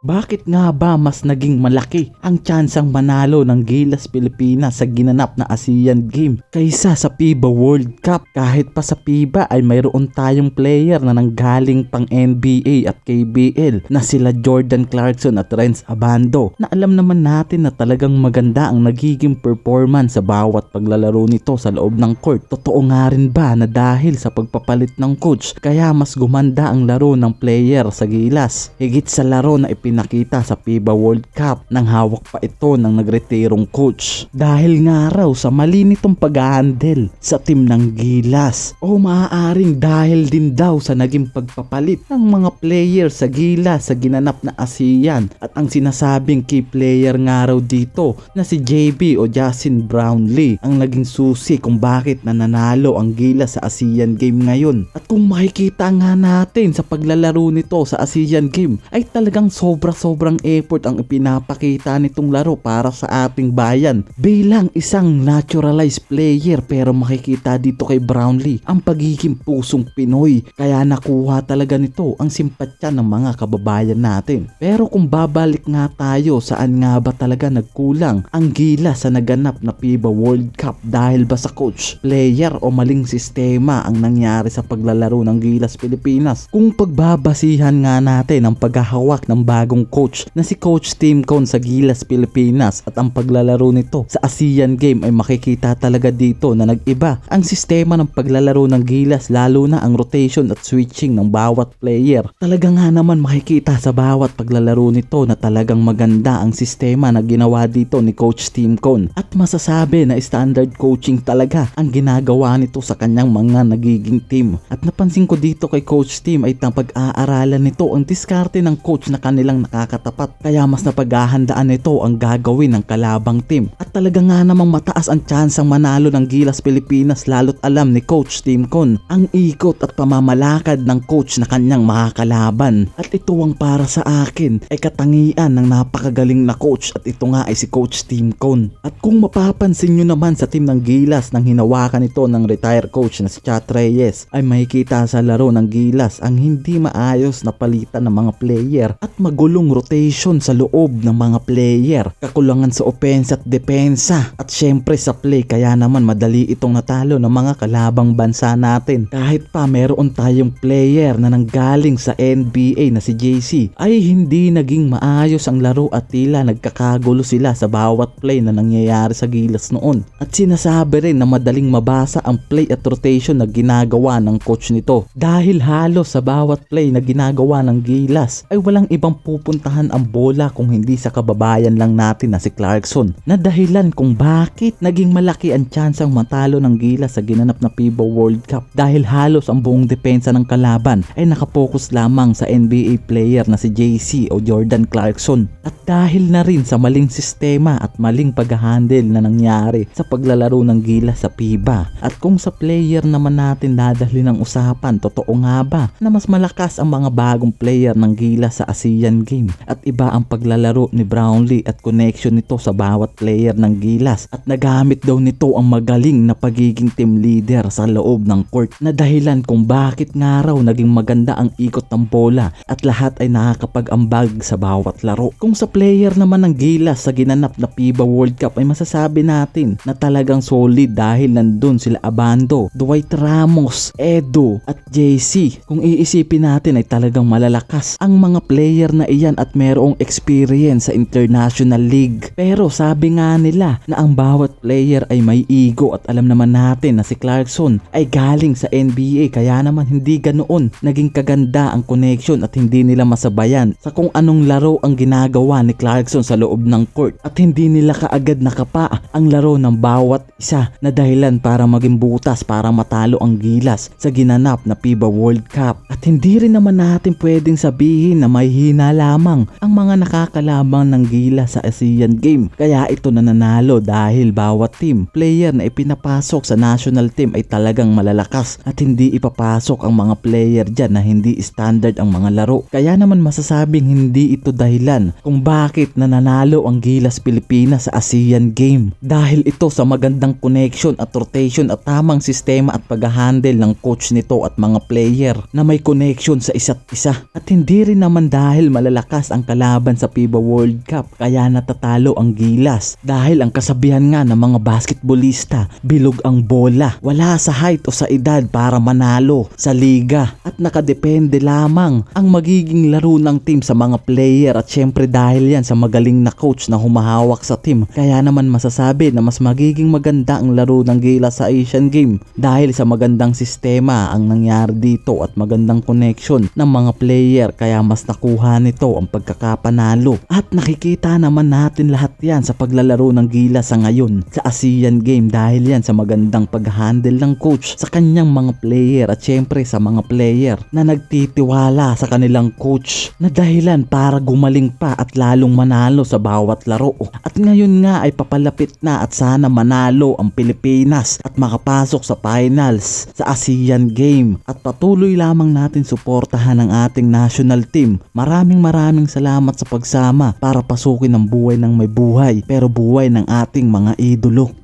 Bakit nga ba mas naging malaki ang tsansang manalo ng Gilas Pilipinas sa ginanap na ASEAN Game kaysa sa FIBA World Cup? Kahit pa sa FIBA ay mayroon tayong player na nanggaling pang NBA at KBL na sila Jordan Clarkson at Renz Abando na alam naman natin na talagang maganda ang nagiging performance sa bawat paglalaro nito sa loob ng court. Totoo nga rin ba na dahil sa pagpapalit ng coach kaya mas gumanda ang laro ng player sa Gilas? Higit sa laro na ipinakita sa FIBA World Cup nang hawak pa ito ng nagretirong coach. Dahil nga raw sa mali nitong pag-handle sa team ng Gilas o maaaring dahil din daw sa naging pagpapalit ng mga player sa Gilas sa ginanap na ASEAN at ang sinasabing key player nga raw dito na si JB o Justin Brownlee ang naging susi kung bakit nananalo ang Gilas sa ASEAN Game ngayon. At kung makikita nga natin sa paglalaro nito sa ASEAN Game ay talagang sobra-sobrang effort ang ipinapakita nitong laro para sa ating bayan. Bilang isang naturalized player pero makikita dito kay Brownlee ang pagiging pusong Pinoy kaya nakuha talaga nito ang simpatya ng mga kababayan natin. Pero kung babalik nga tayo saan nga ba talaga nagkulang ang gila sa naganap na FIBA World Cup dahil ba sa coach, player o maling sistema ang nangyari sa paglalaro ng Gilas Pilipinas? Kung pagbabasihan nga natin ang paghahawak ng bagong coach na si Coach Tim Cone sa Gilas Pilipinas at ang paglalaro nito sa ASEAN Game ay makikita talaga dito na nag-iba ang sistema ng paglalaro ng Gilas lalo na ang rotation at switching ng bawat player. Talaga nga naman makikita sa bawat paglalaro nito na talagang maganda ang sistema na ginawa dito ni Coach Tim Cone at masasabi na standard coaching talaga ang ginagawa nito sa kanyang mga nagiging team. At napansin ko dito kay Coach Tim ay napag-aaralan nito ang diskarte ng coach na kanilang nakakatapat kaya mas napaghahandaan nito ang gagawin ng kalabang team. At talaga nga namang mataas ang tsansang manalo ng Gilas Pilipinas lalo't alam ni Coach Tim Cone ang ikot at pamamalakad ng coach na kanyang makakalaban. At ito ang para sa akin ay katangian ng napakagaling na coach at ito nga ay si Coach Tim Cone. At kung mapapansin nyo naman sa team ng Gilas nang hinawakan ito ng retired coach na si Chat Reyes ay makikita sa laro ng Gilas ang hindi maayos na palitan ng mga player at magulong rotation sa loob ng mga player. Kakulangan sa opensa at depensa at syempre sa play kaya naman madali itong natalo ng mga kalabang bansa natin. Kahit pa meron tayong player na nanggaling sa NBA na si JC ay hindi naging maayos ang laro at tila nagkakagulo sila sa bawat play na nangyayari sa gilas noon. At sinasabi rin na madaling mabasa ang play at rotation na ginagawa ng coach nito. Dahil halos sa bawat play na ginagawa ng gilas ay walang ibang pupuntahan ang bola kung hindi sa kababayan lang natin na si Clarkson na dahilan kung bakit naging malaki ang tsansang matalo ng gilas sa ginanap na FIBA World Cup dahil halos ang buong depensa ng kalaban ay nakapokus lamang sa NBA player na si JC o Jordan Clarkson. At dahil na rin sa maling sistema at maling pag-handle na nangyari sa paglalaro ng gilas sa FIBA at kung sa player naman natin dadali ng usapan totoo nga ba na mas malakas ang mga bagong player ng gilas sa ASEAN Game at iba ang paglalaro ni Brownlee at connection nito sa bawat player ng gilas at nagamit daw nito ang magaling na pagiging team leader sa loob ng court na dahilan kung bakit nga raw naging maganda ang ikot ng bola at lahat ay nakakapag-ambag sa bawat laro. Kung sa player naman ng gilas sa ginanap na FIBA World Cup ay masasabi natin na talagang solid dahil nandun sila Abando, Dwight Ramos, Edo at JC. Kung iisipin natin ay talagang malalakas ang mga player na iyan at merong experience sa International League. Pero sabi nga nila na ang bawat player ay may ego at alam naman natin na si Clarkson ay galing sa NBA kaya naman hindi ganoon naging kaganda ang connection at hindi nila masabayan sa kung anong laro ang ginagawa ni Clarkson sa loob ng court at hindi nila kaagad nakapa ang laro ng bawat isa na dahilan para maging butas para matalo ang gilas sa ginanap na FIBA World Cup at hindi rin naman natin pwedeng sabihin na may hina lamang ang mga nakakalabang ng gilas sa ASEAN Game kaya ito nananalo dahil bawat team player na ipinapasok sa national team ay talagang malalakas at hindi ipapasok ang mga player dyan na hindi standard ang mga laro. Kaya naman masasabing hindi ito dahilan kung bakit nananalo ang Gilas Pilipinas sa ASEAN Game. Dahil ito sa magandang connection at rotation at tamang sistema at pag-handle ng coach nito at mga player na may connection sa isa't isa. At hindi rin naman dahil malalakas malalakas ang kalaban sa FIBA World Cup kaya natatalo ang Gilas dahil ang kasabihan nga ng mga basketballista bilog ang bola. Wala sa height o sa edad para manalo sa liga. At nakadepende lamang ang magiging laro ng team sa mga player. At syempre dahil yan sa magaling na coach na humahawak sa team kaya naman masasabi na mas magiging maganda ang laro ng Gilas sa Asian Game dahil sa magandang sistema ang nangyari dito at magandang connection ng mga player. Kaya mas nakuha nito ang pagkakapanalo. At nakikita naman natin lahat yan sa paglalaro ng Gilas sa ngayon sa ASEAN Game dahil yan sa magandang pag-handle ng coach sa kanyang mga player at syempre sa mga player na nagtitiwala sa kanilang coach na dahilan para gumaling pa at lalong manalo sa bawat laro. At ngayon nga ay papalapit na at sana manalo ang Pilipinas at makapasok sa finals sa ASEAN Game. At patuloy lamang natin suportahan ang ating national team. Maraming maraming salamat sa pagsama para pasukin ang buhay ng may buhay pero buhay ng ating mga idolo.